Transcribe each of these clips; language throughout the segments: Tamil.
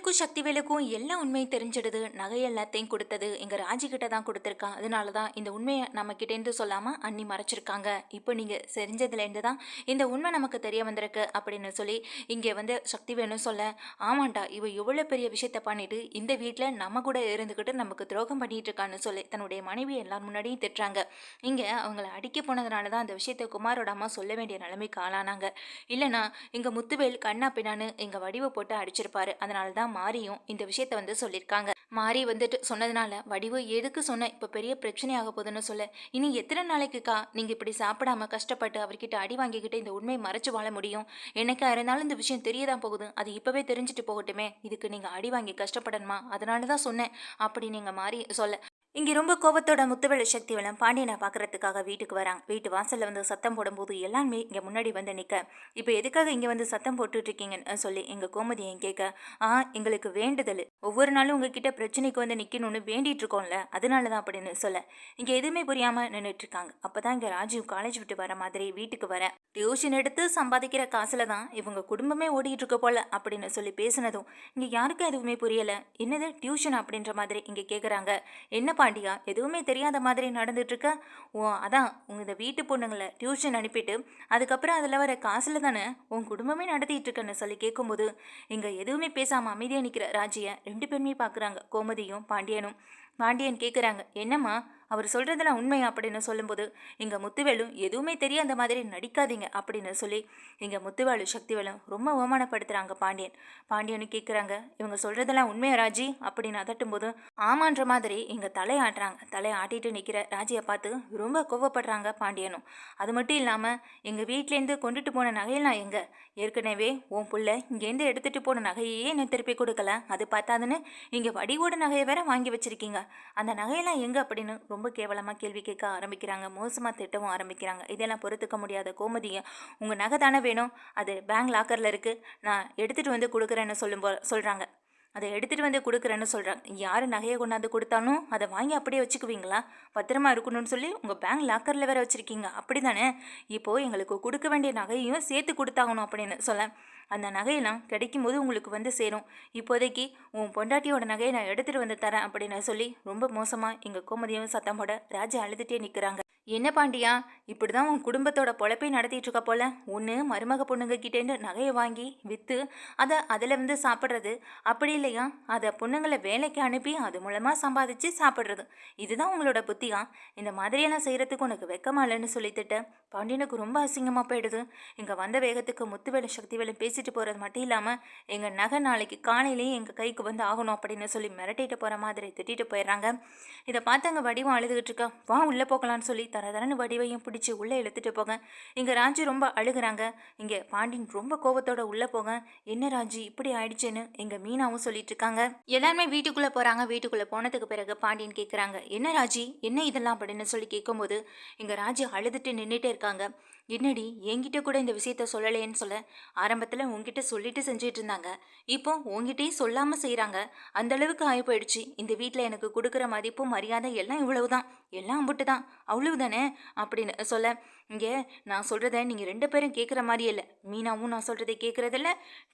வடிவேலுக்கும் சக்திவேலுக்கும் எல்லா உண்மையும் தெரிஞ்சிடுது. நகை எல்லாத்தையும் கொடுத்தது எங்கள் ராஜிக்கிட்ட தான் கொடுத்துருக்கா அதனால தான் இந்த உண்மையை நம்ம கிட்டேருந்து சொல்லாமல் அண்ணி மறைச்சிருக்காங்க. இப்போ நீங்கள் செஞ்சதுலேருந்து தான் இந்த உண்மை நமக்கு தெரிய வந்திருக்கு அப்படின்னு சொல்லி இங்கே வந்து சக்திவேலும் சொல்ல. ஆமாண்டா இவ எவ்வளோ பெரிய விஷயத்த பண்ணிட்டு இந்த வீட்டில் நம்ம கூட இருந்துக்கிட்டு நமக்கு துரோகம் பண்ணிட்டு இருக்கான்னு சொல்லி தன்னுடைய மனைவி எல்லார் முன்னாடியும் திட்டுறாங்க. இங்கே அவங்கள அடிக்க போனதுனால தான் அந்த விஷயத்தை குமாரோட அம்மா சொல்ல வேண்டிய நிலைமைக்கு ஆளானாங்க. இல்லைனா இங்கே முத்துவேல் கண்ணா பின்னான்னு எங்கள் வடிவை போட்டு அடிச்சிருப்பாரு. அதனால தான் மாரியும் இந்த விஷயத்த வந்து சொல்லியிருக்காங்க. மாறி வந்துட்டு சொன்னதுனால வடிவு எதுக்கு சொன்ன? இப்போ பெரிய பிரச்சனையாக போகுதுன்னு சொல்ல. இனி எத்தனை நாளைக்குக்கா நீங்கள் இப்படி சாப்பிடாம கஷ்டப்பட்டு அவர்கிட்ட அடி வாங்கிக்கிட்டு இந்த உண்மையை மறைச்சு வாழ முடியும்? என்னைக்கா இருந்தாலும் இந்த விஷயம் தெரியதான் போகுது. அது இப்போவே தெரிஞ்சுட்டு போகட்டுமே. இதுக்கு நீங்கள் அடி வாங்கி கஷ்டப்படணுமா? அதனால தான் சொன்னேன். அப்படி நீங்கள் மாறி சொல்ல. இங்கே ரொம்ப கோபத்தோட முத்துவேலு சக்திவேலன் பாண்டியனை பார்க்கறதுக்காக வீட்டுக்கு வராங்க. வீட்டு வாசலில் வந்து சத்தம் போடும்போது எல்லாருமே இங்கே முன்னாடி வந்து நிற்க இப்போ எதுக்காக இங்கே வந்து சத்தம் போட்டுட்ருக்கீங்கன்னு சொல்லி எங்கள் கோமதியை கேட்க ஆ எங்களுக்கு வேண்டுதல். ஒவ்வொரு நாளும் உங்ககிட்ட பிரச்சனைக்கு வந்து நிற்கணும்னு வேண்டிட்டு இருக்கோம்ல அதனால தான் அப்படின்னு சொல்ல. இங்கே எதுவுமே புரியாமல் நின்றுட்டு இருக்காங்க அப்போ தான் இங்கே ராஜீவ் காலேஜ் விட்டு வர மாதிரி வீட்டுக்கு வர டியூஷன் எடுத்து சம்பாதிக்கிற காசில் தான் இவங்க குடும்பமே ஓடிட்டு இருக்க போல அப்படின்னு சொல்லி பேசினதும் இங்கே யாருக்கும் எதுவுமே புரியலை. என்னது? டியூஷன் அப்படின்ற மாதிரி இங்கே கேட்குறாங்க என்ன பாண்டியா எதுவுமே தெரியாத மாதிரி நடந்துட்டுருக்க? ஓ அதான் உங்கள் இந்த வீட்டு பொண்ணுங்களை டியூஷன் அனுப்பிட்டு அதுக்கப்புறம் அதில் வர காசில் தானே உன் குடும்பமே நடத்திட்டுருக்கன்னு சொல்லி கேட்கும்போது இங்கே எதுவுமே பேசாமல் அமைதியாக நிற்கிற ராஜியை ரெண்டு பேருமே பார்க்குறாங்க கோமதியும் பாண்டியனும். பாண்டியன் கேட்குறாங்க என்னம்மா அவர் சொல்கிறதெல்லாம் உண்மை அப்படின்னு சொல்லும்போது இங்கே முத்துவேலும் எதுவுமே தெரியாத மாதிரி நடிக்காதீங்க அப்படின்னு சொல்லி இங்கே முத்துவேலு சக்திவேலும் ரொம்ப அவமானப்படுத்துகிறாங்க பாண்டியன். பாண்டியனு கேட்குறாங்க இவங்க சொல்கிறதெல்லாம் உண்மையா ராஜி? அப்படின்னு அதட்டும் போது ஆமான்ற மாதிரி இங்கே தலையாட்டுறாங்க தலையை ஆட்டிட்டு நிற்கிற ராஜியை பார்த்து ரொம்ப கோவப்படுறாங்க பாண்டியனும். அது மட்டும் இல்லாமல் எங்கள் வீட்டிலேருந்து கொண்டுட்டு போன நகையெல்லாம் எங்கே? ஏற்கனவே உன் புள்ள இங்கேருந்து எடுத்துகிட்டு போன நகையே என்ன திருப்பி கொடுக்கல. அது பார்த்தாதுன்னு இங்கே வடிவோட நகையை வேற வாங்கி வச்சுருக்கீங்க. அந்த நகையெல்லாம் எங்கே? அப்படின்னு ரொம்ப ரொம்ப கேவலமாக கேள்வி கேட்க ஆரம்பிக்கிறாங்க. மோசமாக திட்டவும் ஆரம்பிக்கிறாங்க. இதெல்லாம் பொறுத்துக்க முடியாத கோமதியை உங்கள் நகை தானே வேணும்? அது பேங்க் லாக்கரில் இருக்குது நான் எடுத்துகிட்டு வந்து கொடுக்குறேன்னு சொல்லும் சொல்கிறாங்க அதை எடுத்துகிட்டு வந்து கொடுக்குறேன்னு சொல்கிறாங்க யார் நகையை கொண்டாந்து கொடுத்தாலும் அதை வாங்கி அப்படியே வச்சுக்குவீங்களா? பத்திரமா இருக்கணும்னு சொல்லி உங்கள் பேங்க் லாக்கரில் வேறு வச்சுருக்கீங்க. அப்படி தானே இப்போது எங்களுக்கு கொடுக்க வேண்டிய நகையையும் சேர்த்து கொடுத்தாகணும் அப்படின்னு சொல்ல அந்த நகையெல்லாம் கிடைக்கும் போது உங்களுக்கு வந்து சேரும். இப்போதைக்கு உன் பொண்டாட்டியோட நகையை நான் எடுத்துகிட்டு வந்து தரேன் அப்படின்னு சொல்லி ரொம்ப மோசமாக எங்கள் கோமதியும் சத்தம் போட ராஜா அழுதுகிட்டே நிற்கிறாங்க என்ன பாண்டியா? இப்படி தான் உன் குடும்பத்தோட பொழப்பை நடத்திட்டு இருக்க போல. ஒன்று மருமக பொண்ணுங்க கிட்டேருந்து நகையை வாங்கி விற்று அதை அதில் வந்து சாப்பிட்றது. அப்படி இல்லையா? அதை பொண்ணுங்களை வேலைக்கு அனுப்பி அது மூலமாக சம்பாதிச்சு சாப்பிட்றது. இதுதான் உங்களோட புத்தியா? இந்த மாதிரியெல்லாம் செய்கிறதுக்கு உனக்கு வெக்கமா இல்லைன்னு சொல்லித்திட்டேன் பாண்டியனுக்கு ரொம்ப அசிங்கமாக போயிடுது. இங்கே வந்த வேகத்துக்கு முத்துவேலும் சக்திவேலும் பேசிட்டு போகிறது மட்டும் இல்லாமல் எங்கள் நகை நாளைக்கு காலையிலேயே எங்கள் கைக்கு வந்து ஆகணும் அப்படின்னு சொல்லி மிரட்டிட்டு போகிற மாதிரி திட்டிட்டு போயிடுறாங்க. இதை பார்த்து அங்கே வடிவம் அழுதுகிட்டு இருக்கா. வா உள்ளே போகலான்னு சொல்லி தரதரன்னு வடிவையும் பிடிச்சி உள்ளே இழுத்துட்டு போங்க. இங்கே ராஜி ரொம்ப அழுகிறாங்க. இங்கே பாண்டியன் ரொம்ப கோபத்தோட உள்ளே போங்க. என்ன ராஜி இப்படி ஆயிடுச்சுன்னு எங்கள் மீனாவும் சொல்லிட்டு இருக்காங்க. எல்லாருமே வீட்டுக்குள்ளே போகிறாங்க வீட்டுக்குள்ளே போனதுக்கு பிறகு பாண்டியன் கேட்குறாங்க என்ன ராஜி? என்ன இதெல்லாம்? அப்படின்னு சொல்லி கேட்கும்போது இங்கே ராஜி அழுதுட்டு நின்றுட்டே இருக்காங்க. என்னடி என்கிட்ட கூட இந்த விஷயத்த சொல்லலையேன்னு சொல்ல? ஆரம்பத்தில் உங்ககிட்ட சொல்லிட்டு செஞ்சுட்டு இருந்தாங்க இப்போ உங்ககிட்டயும் சொல்லாமல் செய்கிறாங்க அந்த அளவுக்கு ஆகி போயிடுச்சு இந்த வீட்டில் எனக்கு கொடுக்குற மதிப்பும் மரியாதை எல்லாம் இவ்வளவுதான். எல்லாம் அம்புட்டு தான். அவ்வளவுதானே? அப்படின்னு சொல்ல இங்கே நான் சொல்கிறத நீங்கள் ரெண்டு பேரும் கேட்குற மாதிரியே இல்லை. மீனாவும் நான் சொல்கிறதை கேட்குறதில்ல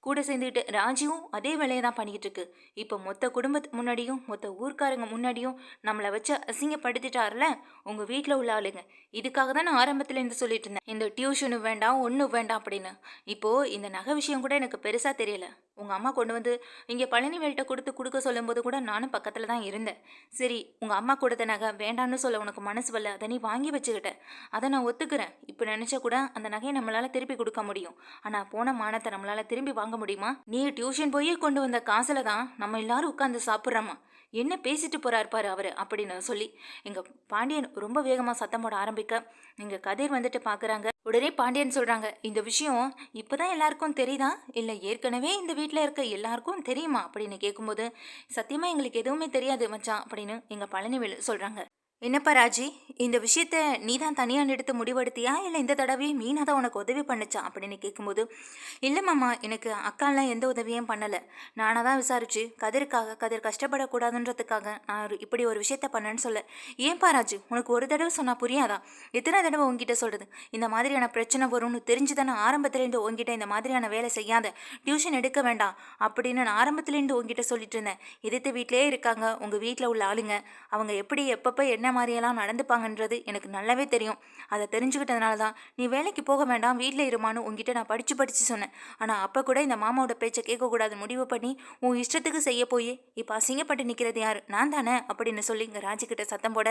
கூட சேர்ந்துக்கிட்டு ராஜியும் அதே வேலையை தான் பண்ணிக்கிட்டு இருக்கு. இப்போ மொத்த குடும்பத்து முன்னாடியும் மொத்த ஊர்க்காரங்க முன்னாடியும் நம்மளை வச்சு அசிங்கப்படுத்திட்டார்ல? உங்கள் வீட்டில் உள்ள ஆளுங்க. இதுக்காக தான் நான் ஆரம்பத்தில் இருந்து சொல்லிட்டு இருந்தேன். இந்த டியூஷனும் வேண்டாம் ஒன்றும் வேண்டாம் அப்படின்னு. இப்போது இந்த நகை விஷயம் கூட எனக்கு பெருசாக தெரியலை. உங்கள் அம்மா கொண்டு வந்து இங்கே பழனிவேல்கிட்ட கொடுத்து கொடுக்க சொல்லும்போது கூட நானும் பக்கத்தில் தான் இருந்தேன். சரி உங்கள் அம்மா கொடுத்த நகை வேண்டாம்னு சொல்ல உனக்கு மனசு வரல அதை நீ வாங்கி வச்சுக்கிட்டேன் அதை நான் ஒத்துக்கிறேன். இப்போ நினச்சா கூட அந்த நகையை நம்மளால் திருப்பி கொடுக்க முடியும். ஆனால் போன மானத்தை நம்மளால் திரும்பி வாங்க முடியுமா? நீ டியூஷன் போய் கொண்டு வந்த காசில் தான் நம்ம எல்லாரும் உட்காந்து சாப்பிட்றோமா? என்ன பேசிட்டு போகிறார் பாரு அவர் அப்படின்னு சொல்லி எங்கள் பாண்டியன் ரொம்ப வேகமாக சத்தம் போட ஆரம்பிக்க இங்கே கதிர் வந்துட்டு பார்க்குறாங்க உடனே பாண்டியன் சொல்கிறாங்க இந்த விஷயம் இப்போ தான் எல்லாருக்கும் தெரியுதா? இல்லை ஏற்கனவே இந்த வீட்டில் இருக்க எல்லாருக்கும் தெரியுமா? அப்படின்னு கேட்கும்போது சத்தியமாக எங்களுக்கு எதுவுமே தெரியாது மச்சான் அப்படின்னு எங்கள் பழனிவேலு சொல்கிறாங்க என்னப்பா ராஜி இந்த விஷயத்த நீ தான் தனியாக எடுத்து முடிவெடுத்தியா? இல்லை இந்த தடவையும் மீனா தான் உனக்கு உதவி பண்ணுச்சா? அப்படின்னு கேட்கும்போது இல்லை மாமா எனக்கு அக்காலாம் எந்த உதவியும் பண்ணலை. நானாக தான் விசாரிச்சு கதிருக்காக கதிர் கஷ்டப்படக்கூடாதுன்றதுக்காக நான் ஒரு- இப்படி ஒரு விஷயத்த பண்ணேன்னு சொல்ல. ஏன்பா ராஜு உனக்கு ஒரு தடவை சொன்னால் புரியாதா? எத்தனை தடவை உங்ககிட்ட சொல்கிறது இந்த மாதிரியான பிரச்சனை வரும்னு தெரிஞ்சு தானே ஆரம்பத்துலேருந்து உங்ககிட்ட இந்த மாதிரியான வேலை செய்யாத? டியூஷன் எடுக்க வேண்டாம் அப்படின்னு நான் ஆரம்பத்துலேருந்து உங்ககிட்ட சொல்லிட்டு இருந்தேன். எதிர்த்து வீட்டிலே இருக்காங்க உங்கள் வீட்டில் உள்ள ஆளுங்க. அவங்க எப்படி எப்பப்போ என்ன என்ன மாதிரியெல்லாம் நடந்துப்பாங்கன்றது எனக்கு நல்லாவே தெரியும். அதை தெரிஞ்சுக்கிட்டதுனால தான் நீ வேலைக்கு போக வேண்டாம் வீட்டில் இருமான்னு உங்ககிட்ட நான் படித்து படித்து சொன்னேன். ஆனால் அப்போ கூட இந்த மாமாவோட பேச்சை கேட்கக்கூடாது முடிவு பண்ணி உன் இஷ்டத்துக்கு செய்ய போய். இப்போ அசிங்கப்பட்டு நிற்கிறது யார்? நான் தானே? அப்படின்னு சொல்லி இங்கே ராஜிக்கிட்ட சத்தம் போட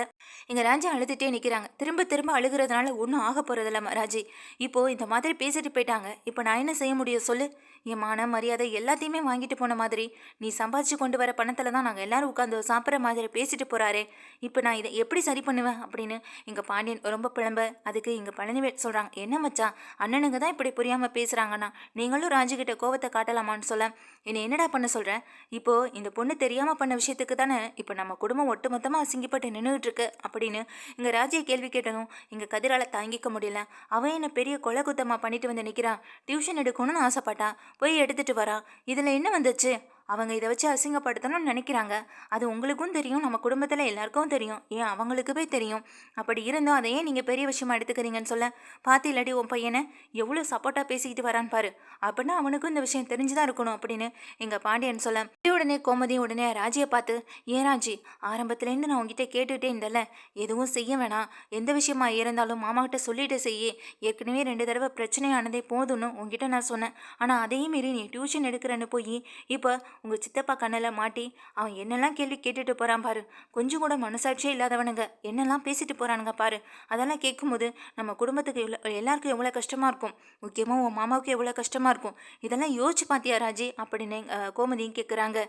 இங்கே ராஜா அழுதுகிட்டே நிற்கிறாங்க திரும்ப திரும்ப அழுகிறதுனால ஒன்றும் ஆக போகிறதில்ல ராஜி. இப்போது இந்த மாதிரி பேசிட்டு போயிட்டாங்க. இப்போ நான் என்ன செய்ய முடியும்? சொல்லு. என் மான மரியாதை எல்லாத்தையுமே வாங்கிட்டு போன மாதிரி. நீ சம்பாதிச்சு கொண்டு வர பணத்தில் தான் நாங்கள் எல்லாரும் உட்காந்து சாப்பிட்ற மாதிரி பேசிட்டு போகிறாரே இப்போ நான் இதை எப்படி சரி பண்ணுவேன் அப்படின்னு இங்கே பாண்டியன் ரொம்ப பிளம்ப அதுக்கு இங்கே பழனிவேல் சொல்கிறாங்க என்ன மச்சா அண்ணனுங்க தான் இப்படி புரியாமல் பேசுகிறாங்கண்ணா நீங்களும் ராஜுகிட்ட கோவத்தை காட்டலாமான்னு சொல்ல. என்னை என்னடா பண்ண சொல்கிறேன் இப்போது இந்த பொண்ணு தெரியாமல் பண்ண விஷயத்துக்கு தானே இப்போ நம்ம குடும்பம் ஒட்டுமொத்தமாக அசிங்கப்பட்டு நின்றுட்டு இருக்கு அப்படின்னு இங்கே ராஜியை கேள்வி கேட்டதும் இங்கே கதிரால தாங்கிக்க முடியல. அவன் என்ன பெரிய கொலை குத்தமாக பண்ணிட்டு வந்து நிற்கிறான் டியூஷன் எடுக்கணும்னு ஆசைப்பட்டான். போய் எடுத்துட்டு வரான் இதில் என்ன வந்துச்சு? அவங்க இதை வச்சு அசிங்கப்படுத்தணும்னு நினைக்கிறாங்க. அது உங்களுக்கும் தெரியும் நம்ம குடும்பத்தில் எல்லாருக்கும் தெரியும். ஏன் அவங்களுக்குமே தெரியும்? அப்படி இருந்தும் அதை ஏன் நீங்கள் பெரிய விஷயமா எடுத்துக்கிறீங்கன்னு சொல்ல பார்த்து இல்லாட்டி உன் பையனை எவ்வளோ சப்போர்ட்டாக பேசிக்கிட்டு வரான்னு பாரு. அப்படின்னா அவனுக்கும் இந்த விஷயம் தெரிஞ்சுதான் இருக்கணும் அப்படின்னு எங்கள் பாண்டியன் சொல்ல உடனே கோமதி உடனே ராஜியை பார்த்து ஏன் ராஜி ஆரம்பத்துலேருந்து நான் உங்ககிட்ட கேட்டுகிட்டே இருந்தல எதுவும் செய்ய வேணாம். எந்த விஷயமா இருந்தாலும் மாமாக்கிட்ட சொல்லிட்டு செய்ய. ஏற்கனவே ரெண்டு தடவை பிரச்சனையானதே போதும்னு உங்ககிட்ட நான் சொன்னேன். ஆனால் அதையும் மீறி நீ டியூஷன் எடுக்கிறேன்னு போய் இப்போ உங்கள் சித்தப்பா கண்ணில் மாட்டி அவன் என்னெல்லாம் கேள்வி கேட்டுட்டு போகிறான் பாரு. கொஞ்சம் கூட மனசாட்சியே இல்லாதவனுங்க. என்னெல்லாம் பேசிட்டு போகிறானுங்க பாரு. அதெல்லாம் கேட்கும்போது நம்ம குடும்பத்துக்கு எவ்வளோ எல்லாருக்கும் எவ்வளோ கஷ்டமாக இருக்கும். முக்கியமாக உன் மாமாவுக்கு எவ்வளோ கஷ்டமாக இருக்கும். இதெல்லாம் யோசிச்சு பார்த்தியா ராஜி? அப்படின்னு கோமதியும் கேட்குறாங்க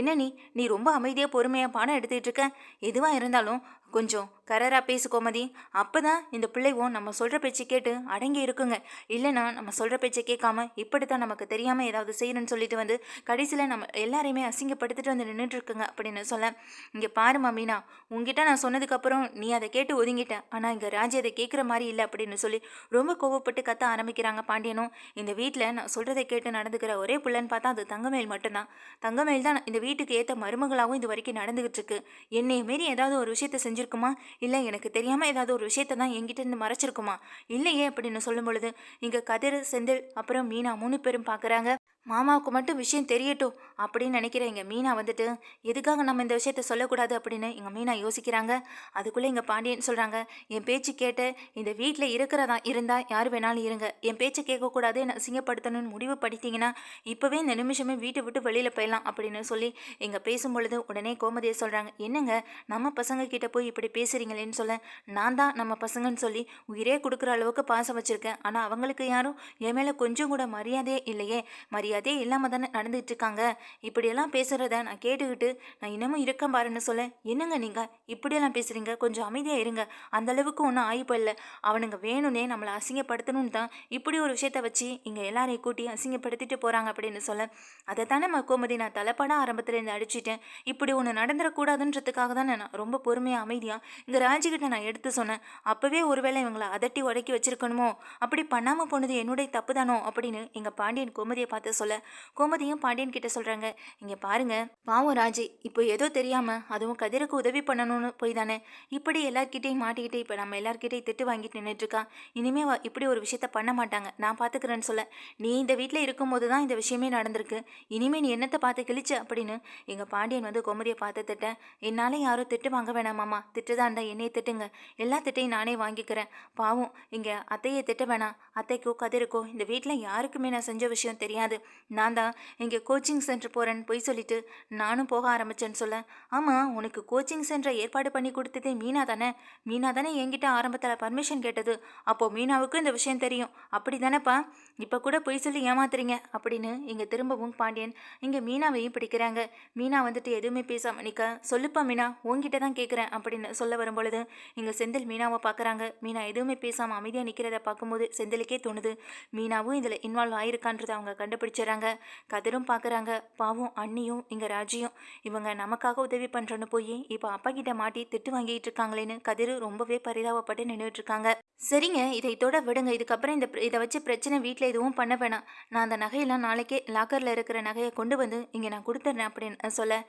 என்ன நீ? நீ ரொம்ப அமைதியாக பொறுமையாக பாடம் எடுத்துக்கிட்டு இருக்க? எதுவாக இருந்தாலும் கொஞ்சம் கரராக பேசு கோமதி அப்போ தான் இந்த பிள்ளைவும் நம்ம சொல்கிற பேச்சு கேட்டு அடங்கி இருக்குங்க. இல்லைன்னா நம்ம சொல்கிற பேச்சை கேட்காம இப்படி தான் நமக்கு தெரியாமல் ஏதாவது செய்யணும்னு சொல்லிட்டு வந்து கடைசியில் நம்ம எல்லாரையுமே அசிங்கப்படுத்திட்டு வந்து நின்றுட்டு இருக்குங்க அப்படின்னு சொல்ல இங்கே பாருமா மீனா உங்ககிட்ட நான் சொன்னதுக்கப்புறம் நீ அதை கேட்டு ஒதுங்கிட்ட. ஆனால் இங்கே ராஜி அதை கேட்குற மாதிரி இல்லை அப்படின்னு சொல்லி ரொம்ப கோவப்பட்டு கத்த ஆரம்பிக்கிறாங்க பாண்டியனும். இந்த வீட்டில் நான் சொல்கிறதை கேட்டு நடந்துக்கிற ஒரே பிள்ளைன்னு பார்த்தா அது தங்கமேல் மட்டும்தான். தங்கமேல் தான் இந்த வீட்டுக்கு ஏற்ற மருமகளாகவும் இது வரைக்கும் நடந்துகிட்டு இருக்கு என்னைய மீறி ஏதாவது ஒரு விஷயத்தை செஞ்சு செஞ்சுருக்குமா இல்லை எனக்கு தெரியாமல் ஏதாவது ஒரு விஷயத்த தான் என்கிட்ட இருந்து மறைச்சிருக்குமா? இல்லையே அப்படின்னு சொல்லும் பொழுது இங்கே கதிர் செந்தில் அப்புறம் மீனா மூணு பேரும் பார்க்குறாங்க மாமாவுக்கு மட்டும் விஷயம் தெரியட்டும் அப்படின்னு நினைக்கிற எங்கள் மீனா வந்துட்டு எதுக்காக நம்ம இந்த விஷயத்த சொல்லக்கூடாது? அப்படின்னு எங்கள் மீனா யோசிக்கிறாங்க. அதுக்குள்ளே எங்கள் பாண்டியன் சொல்கிறாங்க என் பேச்சு கேட்டு இந்த வீட்டில் இருக்கிறதா இருந்தால் யார் வேணாலும் இருங்க. என் பேச்சை கேட்கக்கூடாது என்னை அசிங்கப்படுத்தணும்னு முடிவு படித்தீங்கன்னா இப்போவே இந்த நிமிஷமே வீட்டை விட்டு வெளியில் போயிடலாம் அப்படின்னு சொல்லி எங்கள் பேசும் பொழுது உடனே கோமதியை சொல்கிறாங்க என்னங்க நம்ம பசங்க கிட்டே போய் இப்படி பேசுகிறீங்களேன்னு சொல்ல நான் தான் நம்ம பசங்கன்னு சொல்லி உயிரே கொடுக்குற அளவுக்கு பாசம் வச்சுருக்கேன். ஆனால் அவங்களுக்கு யாரும் என் மேலே கொஞ்சம் கூட மரியாதையே இல்லையே. மரியாதையே இல்லாமல் தானே நடந்துகிட்டு இருக்காங்க இப்படியெல்லாம் பேசுகிறத நான் கேட்டுக்கிட்டு நான் இன்னமும் இருக்கேன் பாருன்னு சொல்ல என்னங்க நீங்கள் இப்படியெல்லாம் பேசுகிறீங்க கொஞ்சம் அமைதியாக இருங்க. அந்தளவுக்கு ஒன்றும் ஆயிப்போ இல்லை அவனுங்க வேணும்னே நம்மளை அசிங்கப்படுத்தணும்னு தான் இப்படி ஒரு விஷயத்த வச்சு இங்கே எல்லாரையும் கூட்டி அசிங்கப்படுத்திட்டு போகிறாங்க அப்படின்னு சொல்ல அதை தானே ம- கோமதி நான் தலைப்பட ஆரம்பத்துலேருந்து அடிச்சிட்டேன். இப்படி ஒன்று நடந்துடக்கூடாதுன்றதுக்காக தானே நான் ரொம்ப பொறுமையாக அமைதியாக இந்த ராஜிக்கிட்ட நான் எடுத்து சொன்னேன். அப்போவே ஒருவேளை இவங்களை அதட்டி உடக்கி வச்சிருக்கணுமோ? அப்படி பண்ணாமல் போனது என்னுடைய தப்பு தானோ? அப்படின்னு எங்கள் பாண்டியன் கோமதியை பார்த்து சொல்ல. கோமதியும் பாண்டியன் கிட்ட சொல்கிறாங்க இங்கே பாருங்க பாவம் ராஜி இப்போ ஏதோ தெரியாமல் அதுவும் கதிருக்கு உதவி பண்ணணும்னு போய் தானே. இப்படி எல்லார்கிட்டையும் மாட்டிக்கிட்டு இப்போ நம்ம எல்லார்கிட்டையும் திட்டு வாங்கிட்டு நின்றுட்டு இருக்கா இனிமே இப்படி ஒரு விஷயத்த பண்ண மாட்டாங்க. நான் பார்த்துக்கிறேன்னு சொல்ல. நீ இந்த வீட்டில் இருக்கும்போது தான் இந்த விஷயமே நடந்திருக்கு. இனிமே நீ என்னத்தை பார்த்து கிழிச்ச? அப்படின்னு எங்கள் பாண்டியன் வந்து கோமதியை பார்த்து திட்ட என்னால் யாரும் திட்டு வாங்க வேணாமாம்மா திட்டுதான் இருந்தால் என்னையை திட்டுங்க. எல்லா திட்டையும் நானே வாங்கிக்கிறேன். பாவம் இங்கே அத்தையை திட்ட வேணாம். அத்தைக்கோ கதிருக்கோ இந்த வீட்டில் யாருக்குமே நான் செஞ்ச விஷயம் தெரியாது. நான் தான் இங்கே கோச்சிங் சென்டர் போகிறேன்னு பொய் சொல்லிட்டு நானும் போக ஆரம்பிச்சேன்னு சொல்ல. ஆமாம் உனக்கு கோச்சிங் சென்டரை ஏற்பாடு பண்ணி கொடுத்ததே மீனா தானே? மீனா தானே என்கிட்ட ஆரம்பத்தில் பர்மிஷன் கேட்டது. அப்போது மீனாவுக்கும் இந்த விஷயம் தெரியும். அப்படி தானேப்பா இப்போ கூட பொய் சொல்லி ஏமாத்துறீங்க அப்படின்னு இங்கே திரும்பவும் பாண்டியன் இங்கே மீனாவையும் பிடிக்கிறாங்க. மீனா வந்துட்டு எதுவுமே பேசாம நிற்க சொல்லுப்பா மீனா உங்ககிட்ட தான் கேட்குறேன் அப்படின்னு சொல்ல வரும்பொழுது இங்கே செந்தில் மீனாவை பார்க்குறாங்க மீனா எதுவுமே பேசாமல் அமைதியாக நிற்கிறத பார்க்கும்போது செந்திலுக்கே தோணுது. மீனாவும் இதில் இன்வால்வ் ஆயிருக்கான்றது அவங்க கண்டுபிடிச்ச ஆரம்பிச்சிடுறாங்க கதிரும் பார்க்குறாங்க பாவம் அண்ணியும் இங்கே ராஜியும். இவங்க நமக்காக உதவி பண்ணுறோன்னு போய் இப்போ அப்பா கிட்ட மாட்டி திட்டு வாங்கிட்டு இருக்காங்களேன்னு கதிர் ரொம்பவே பரிதாபப்பட்டு நின்றுட்டு இருக்காங்க. சரிங்க இதை இதோட விடுங்க. இதுக்கப்புறம் இந்த இதை வச்சு பிரச்சனை வீட்டில் எதுவும் பண்ண வேணாம். நான் அந்த நகையெல்லாம் நாளைக்கே லாக்கரில் இருக்கிற நகையை கொண்டு வந்து இங்கே நான் கொடுத்துட்றேன் அப்படின்னு சொல்ல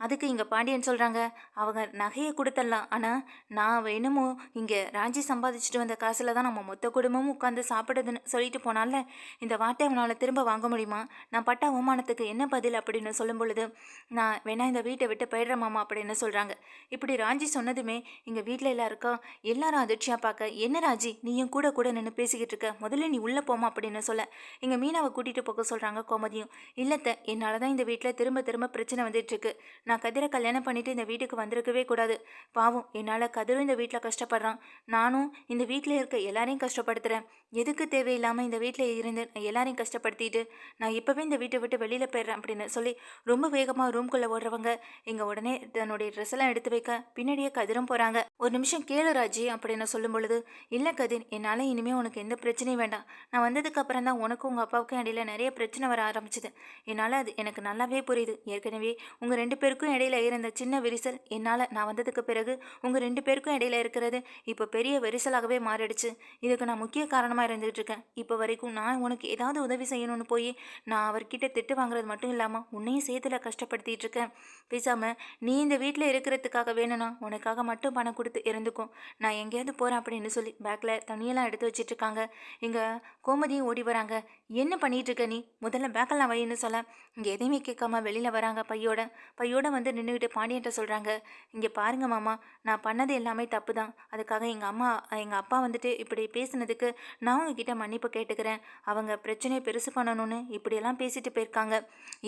அதுக்கு இங்கே பாண்டியன் சொல்கிறாங்க அவங்க நகையை கொடுத்துடலாம் ஆனால் நான் என்னமோ இங்கே ராஞ்சி சம்பாதிச்சுட்டு வந்த காசில் தான் நம்ம மொத்த குடும்பமும் உட்காந்து சாப்பிடுதுன்னு சொல்லிட்டு போனால இந்த வாட்டை அவனால் திரும்ப வாங்க முடியுமா? நான் பட்ட அவமானத்துக்கு என்ன பதில் அப்படின்னு சொல்லும் பொழுது நான் வேணா இந்த வீட்டை விட்டு போயிடுறேன் மாமா அப்படின்னு சொல்கிறாங்க இப்படி ராஞ்சி சொன்னதுமே இங்கே வீட்டில் எல்லாருக்கும் எல்லாரும் அதிர்ச்சியாக பார்க்க என்ன ராஜி நீயும் கூட கூட நின்று பேசிக்கிட்டு இருக்க? முதல்ல நீ உள்ளே போமா அப்படின்னு சொல்ல. இங்கே மீனாவை கூட்டிகிட்டு போக சொல்கிறாங்க கோமதியும். இல்லத்த என்னால் தான் இந்த வீட்டில் திரும்ப திரும்ப பிரச்சனை வந்துட்டுருக்கு நான் கதிரை கல்யாணம் பண்ணிட்டு இந்த வீட்டுக்கு வந்திருக்கவே கூடாது. பாவம் என்னால் கதிரும் இந்த வீட்டில் கஷ்டப்படுறான். நானும் இந்த வீட்டில் இருக்க எல்லாரையும் கஷ்டப்படுத்துகிறேன் எதுக்கு தேவையில்லாமல் இந்த வீட்டில் இருந்து எல்லாரையும் கஷ்டப்படுத்திட்டு நான் இப்போவே இந்த வீட்டை விட்டு வெளியில் போயிடுறேன் அப்படின்னு சொல்லி ரொம்ப வேகமாக ரூம்குள்ளே ஓடுறவங்க இங்கே உடனே தன்னுடைய ட்ரெஸ் எல்லாம் எடுத்து வைக்க பின்னாடியே கதிரும் போகிறாங்க ஒரு நிமிஷம் கேளு ராஜி அப்படின்னு சொல்லும் பொழுது இல்லை கதிர் என்னால் இனிமேல் உனக்கு எந்த பிரச்சனையும் வேண்டாம். நான் வந்ததுக்கு அப்புறம் தான் உனக்கும் உங்கள் அப்பாவுக்கும் இடையில நிறைய பிரச்சனை வர ஆரம்பிச்சுது. என்னால் அது எனக்கு நல்லாவே புரியுது. ஏற்கனவே உங்கள் ரெண்டு பேருக்கும் இடையில இருந்த சின்ன விரிசல் என்னால் நான் வந்ததுக்கு பிறகு உங்கள் ரெண்டு பேருக்கும் இடையில இருக்கிறது இப்போ பெரிய விரிசலாகவே மாறிடுச்சு. இதுக்கு நான் முக்கிய காரணமாக இருந்துகிட்டு இருக்கேன் இப்போ வரைக்கும் நான் உனக்கு ஏதாவது உதவி செய்யணும்னு போய் நான் அவர்கிட்ட திட்டு வாங்குறது மட்டும் இல்லாமல் உன்னையும் சேர்த்துல கஷ்டப்படுத்திட்டு இருக்கேன் பேசாமல் நீ இந்த வீட்டில் இருக்கிறதுக்காக வேணும்னா உனக்காக மட்டும் பணம் கொடுத்து இருந்துக்கும் நான் எங்கேயாவது போகிறேன் அப்படின்னு சொல்லி பேக்கில் தண்ணியெல்லாம் எடுத்து வச்சிட்டு இருக்காங்க இங்கே கோமதியும் ஓடி வராங்க. என்ன பண்ணிகிட்டு இருக்க நீ? முதல்ல பேக்கெல்லாம் வைன்னு சொல்ல. இங்கே எதையுமே கேட்காம வெளியில் வராங்க பையோட. பையோட வந்து நின்றுக்கிட்டு பாண்டியன்ட்ட சொல்கிறாங்க இங்கே பாருங்க மாமா நான் பண்ணது எல்லாமே தப்பு தான் அதுக்காக எங்கள் அம்மா எங்கள் அப்பா வந்துட்டு இப்படி பேசினதுக்கு நான் நான் உங்ககிட்ட மன்னிப்பு கேட்டுக்கிறேன். அவங்க பிரச்சனையை பெருசு பண்ணணும்னு இப்படியெல்லாம் பேசிட்டு போயிருக்காங்க.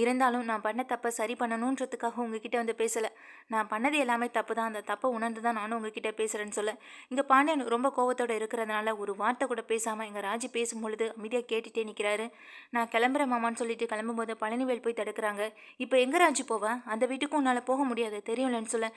இருந்தாலும் நான் பண்ண தப்பை சரி பண்ணணுன்றதுக்காக உங்ககிட்ட வந்து பேசலை. நான் பண்ணது எல்லாமே தப்பு தான் அந்த தப்பை உணர்ந்து தான் நானும் உங்ககிட்ட பேசுகிறேன்னு சொல்ல. இங்கே பாண்டியன் ரொம்ப கோவத்தோடு இருக்கிறதுனால ஒரு வார்த்தை கூட பேசாமல் எங்கள் ராஜி பேசும்பொழுது அமைதியாக கேட்டுகிட்டே நிற்கிறாரு நான் கிளம்புறேன் மாமான்னு சொல்லிட்டு கிளம்பும்போது பழனிவேல் போய் தடுக்கிறாங்க. இப்போ எங்கே ராஜி போவேன் அந்த வீட்டுக்கும் உன்னால் போக முடியாது. தெரியும்லன்னு சொல்ல.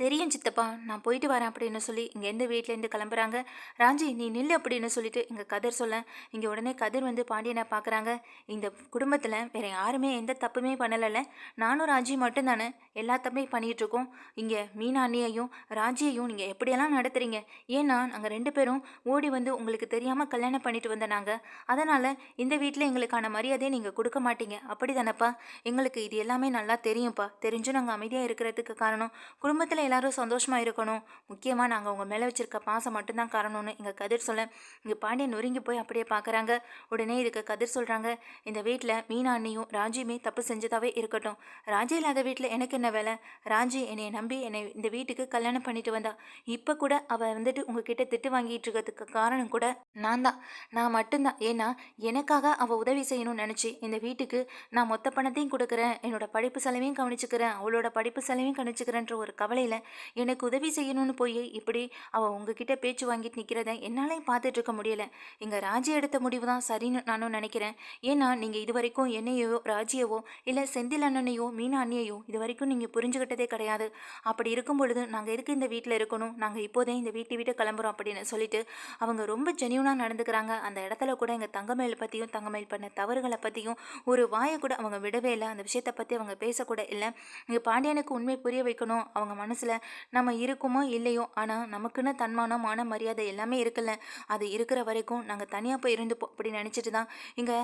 தெரியும் சித்தப்பா நான் போயிட்டு வரேன் அப்படின்னு சொல்லி இங்கேருந்து வீட்டிலேருந்து கிளம்புறாங்க. ராஞ்சி நீ நில்லு அப்படின்னு சொல்லிட்டு இங்கே கதிர் சொல்ல இங்கே உடனே கதிர் வந்து பாண்டியனை பார்க்குறாங்க. இந்த குடும்பத்தில் வேற யாருமே எந்த தப்புமே பண்ணலைல்ல. நானும் ராஜி மட்டும்தானே எல்லா தப்பையும் பண்ணிகிட்ருக்கோம். இங்கே மீனாண்ணியையும் ராஜியையும் நீங்கள் எப்படியெல்லாம் நடத்துறீங்க? ஏன்னா நாங்கள் ரெண்டு பேரும் ஓடி வந்து உங்களுக்கு தெரியாமல் கல்யாணம் பண்ணிட்டு வந்த நாங்கள் அதனால் இந்த வீட்டில் எங்களுக்கான மரியாதையை நீங்கள் கொடுக்க மாட்டீங்க. அப்படி தானேப்பா எங்களுக்கு இது எல்லாமே நல்லா தெரியும்ப்பா. தெரிஞ்சும் நாங்கள் அமைதியாக இருக்கிறதுக்கு காரணம் குடும்பத்தில் எல்லாரும் சந்தோஷமாக இருக்கணும். முக்கியமாக நாங்கள் உங்கள் மேலே வச்சிருக்க பாசம் மட்டும்தான் காரணம்னு எங்கள் கதிர் சொல்ல இங்கே பாண்டியன் நொறுங்கி போய் அப்படியே பார்க்குறாங்க உடனே இதுக்கு கதிர் சொல்கிறாங்க இந்த வீட்டில் மீனா அண்ணியும் ராஜியுமே தப்பு செஞ்சதாகவே இருக்கட்டும். ராஜி இல்லாத வீட்டில் எனக்கு என்ன வேலை? ராஜி என்னை நம்பி என்னை இந்த வீட்டுக்கு கல்யாணம் பண்ணிட்டு வந்தா. இப்போ கூட அவள் வந்துட்டு உங்ககிட்ட திட்டு வாங்கிட்டு இருக்கிறதுக்கு காரணம் கூட நான் தான். நான் மட்டும்தான். ஏன்னா எனக்காக அவள் உதவி செய்யணும்னு நினச்சி இந்த வீட்டுக்கு நான் மொத்த பணத்தையும் கொடுக்குறேன். என்னோட படிப்பு செலவையும் கவனிச்சுக்கிறேன். அவளோட படிப்பு செலவையும் கவனிச்சுக்கிறேன்ற ஒரு கவலை வேலையில் எனக்கு உதவி செய்யணும்னு போய் இப்படி அவள் உங்ககிட்ட பேச்சு வாங்கிட்டு நிற்கிறத என்னாலையும் பார்த்துட்டு இருக்க முடியல. எங்கள் ராஜி எடுத்த முடிவு தான் சரின்னு நானும் நினைக்கிறேன். ஏன்னா நீங்கள் இது வரைக்கும் என்னையோ ராஜியவோ இல்லை செந்தில் அண்ணனையோ மீனா அண்ணியையோ இது வரைக்கும் நீங்கள் புரிஞ்சுக்கிட்டதே கிடையாது. அப்படி இருக்கும் பொழுது நாங்கள் எதுக்கு இந்த வீட்டில் இருக்கணும்? நாங்கள் இப்போதே இந்த வீட்டை விட்டு கிளம்புறோம் அப்படின்னு சொல்லிட்டு அவங்க ரொம்ப ஜெனியூனாக நடந்துக்கிறாங்க. அந்த இடத்துல கூட எங்கள் தங்கமேல் பற்றியும் தங்கமேல் பண்ண தவறுகளை பற்றியும் ஒரு வாயை கூட அவங்க விடவே இல்லை. அந்த விஷயத்தை பற்றி அவங்க பேசக்கூட இல்லை. இங்கே பாண்டியனுக்கு உண்மை புரிய வைக்கணும். அவங்க மனசில் நம்ம இருக்குமோ இல்லையோ ஆனால் நமக்குன்னு தன்மானம் மான மரியாதை எல்லாமே இருக்குல்ல. அது இருக்கிற வரைக்கும் நாங்கள் தனியாக போய் இருந்துப்போம் அப்படி நினச்சிட்டு தான் இங்கே